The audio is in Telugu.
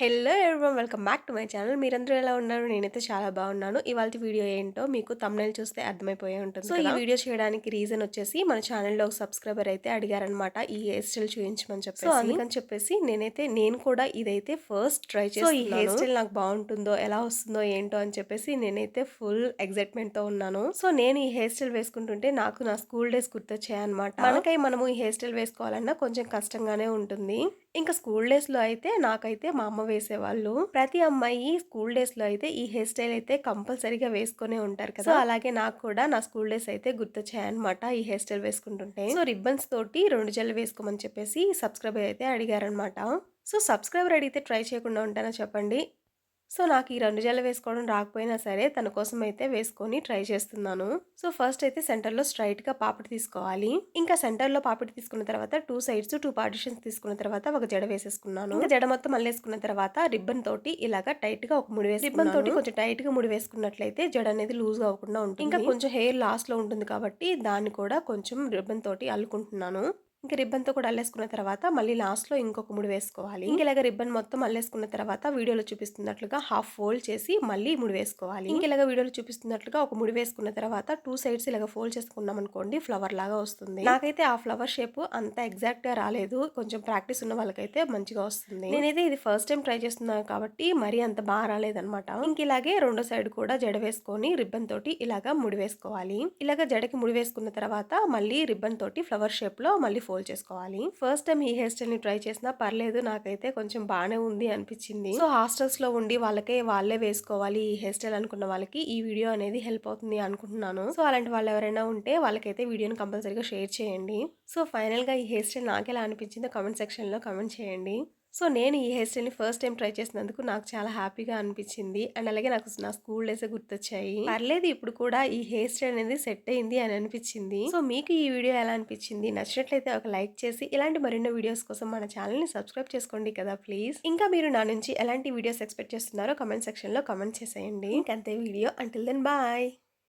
Hello everyone welcome back to my channel మీరందరూ ఎలా ఉన్నారు? నేనైతే చాలా బాగున్నాను. ఇవాళ వీడియో ఏంటో మీకు తమ్నైల్ చూస్తే అర్థమైపోయే ఉంటుంది సో ఈ వీడియో చేయడానికి రీజన్ వచ్చేసి మన ఛానల్లో ఒక సబ్స్క్రైబర్ అయితే అడిగారనమాట ఈ హెయిర్ స్టైల్ చూపించమని చెప్పి సో అందుకని చెప్పేసి నేనైతే నేను కూడా ఇదైతే ఫస్ట్ ట్రై చేసి ఈ హెయిర్ స్టైల్ నాకు బాగుంటుందో ఎలా వస్తుందో ఏంటో అని చెప్పేసి నేనైతే ఫుల్ ఎగ్జైట్మెంట్తో ఉన్నాను. సో నేను ఈ హెయిర్ స్టైల్ వేసుకుంటుంటే నాకు నా స్కూల్ డేస్ గుర్తొచ్చాయన్నమాట. మనకై మనము ఈ హెయిర్ స్టైల్ వేసుకోవాలన్నా కొంచెం కష్టంగానే ఉంటుంది. ఇంకా స్కూల్ డేస్లో అయితే నాకైతే మా అమ్మ వేసేవాళ్ళు. ప్రతి అమ్మాయి స్కూల్ డేస్లో అయితే ఈ హెయిర్ స్టైల్ అయితే కంపల్సరీగా వేసుకునే ఉంటారు కదా. అలాగే నాకు కూడా నా స్కూల్ డేస్ అయితే గుర్తొచ్చాయన్నమాట ఈ హెయిర్ స్టైల్ వేసుకుంటుంటే. సో రిబ్బన్స్ తోటి రెండు జల్లు వేసుకోమని చెప్పేసి సబ్స్క్రైబర్ అయితే అడిగారనమాట సో సబ్స్క్రైబర్ అడిగితే ట్రై చేయకుండా ఉంటానో చెప్పండి? సో నాకు ఈ రెండు జల్ల వేసుకోవడం రాకపోయినా సరే తన కోసం అయితే వేసుకొని ట్రై చేస్తున్నాను. సో ఫస్ట్ అయితే సెంటర్లో స్ట్రైట్గా పాపిడి తీసుకోవాలి. ఇంకా సెంటర్లో పాపిడి తీసుకున్న తర్వాత టూ సైడ్స్ టూ పార్టిషన్స్ తీసుకున్న తర్వాత ఒక జడ వేసేసుకున్నాను. ఇంకా జడ మొత్తం మళ్ళేసుకున్న తర్వాత రిబ్బన్ తోటి ఇలాగా టైట్గా ఒక ముడి వేసి రిబ్బన్ తోటి కొంచెం టైట్గా ముడి వేసుకున్నట్లయితే జడ అనేది లూజ్ అవ్వకుండా ఉంటుంది. ఇంకా కొంచెం హెయిర్ లాస్ట్లో ఉంటుంది కాబట్టి దాన్ని కూడా కొంచెం రిబ్బన్ తోటి అల్లుకుంటున్నాను. ఇంకా రిబ్బన్తో కూడా అల్లేసుకున్న తర్వాత మళ్ళీ లాస్ట్లో ఇంకొక ముడి వేసుకోవాలి. ఇంక ఇలాగ రిబ్బన్ మొత్తం అల్లేసుకున్న తర్వాత వీడియోలో చూపిస్తున్నట్లుగా హాఫ్ ఫోల్డ్ చేసి మళ్ళీ ముడి వేసుకోవాలి. ఇంక ఇలాగ వీడియోలో చూపిస్తున్నట్లుగా ఒక ముడి వేసుకున్న తర్వాత టూ సైడ్స్ ఇలాగ ఫోల్డ్ చేసుకున్నాం అనుకోండి ఫ్లవర్ లాగా వస్తుంది. నాకైతే ఆ ఫ్లవర్ షేప్ అంత ఎగ్జాక్ట్గా రాలేదు. కొంచెం ప్రాక్టీస్ ఉన్న వాళ్ళకైతే మంచిగా వస్తుంది. నేనైతే ఇది ఫస్ట్ టైం ట్రై చేస్తున్నాను కాబట్టి మరీ అంత బాగా రాలేదనమాట ఇంక ఇలాగే రెండో సైడ్ కూడా జడ వేసుకొని రిబ్బన్ తోటి ఇలాగా ముడి వేసుకోవాలి. ఇలాగ జడకి ముడి వేసుకున్న తర్వాత మళ్ళీ రిబ్బన్ తోటి ఫ్లవర్ షేప్లో మళ్ళీ ఫోల్డ్ చేసుకోవాలి. ఫస్ట్ టైం ఈ హెయిర్ స్టైల్ని ట్రై చేసినా పర్లేదు నాకైతే కొంచెం బాగానే ఉంది అనిపించింది. సో హాస్టల్స్లో ఉండి వాళ్ళకే వాళ్ళే వేసుకోవాలి ఈ హెయిర్ స్టైల్ అనుకున్న వాళ్ళకి ఈ వీడియో అనేది హెల్ప్ అవుతుంది అనుకుంటున్నాను. సో అలాంటి వాళ్ళు ఎవరైనా ఉంటే వాళ్ళకైతే వీడియోని కంపల్సరీగా షేర్ చేయండి. సో ఫైనల్గా ఈ హెయిర్ స్టైల్ నాకు ఎలా అనిపించిందో కమెంట్ సెక్షన్లో కమెంట్ చేయండి. సో నేను ఈ హెయిర్ స్టైల్ని ఫస్ట్ టైం ట్రై చేసినందుకు నాకు చాలా హ్యాపీగా అనిపించింది. అండ్ అలాగే నాకు నా స్కూల్ డేస్ గుర్తొచ్చాయి. పర్లేదు ఇప్పుడు కూడా ఈ హెయిర్ స్టైల్ అనేది సెట్ అయింది అని అనిపించింది. సో మీకు ఈ వీడియో ఎలా అనిపించింది? నచ్చినట్లయితే ఒక లైక్ చేసి ఇలాంటి మరిన్నో వీడియోస్ కోసం మన ఛానల్ని సబ్స్క్రైబ్ చేసుకోండి కదా ప్లీజ్. ఇంకా మీరు నా నుంచి ఎలాంటి వీడియోస్ ఎక్స్పెక్ట్ చేస్తున్నారో కమెంట్ సెక్షన్లో కమెంట్ చేసేయండి. ఇంకంతే వీడియో. Until then bye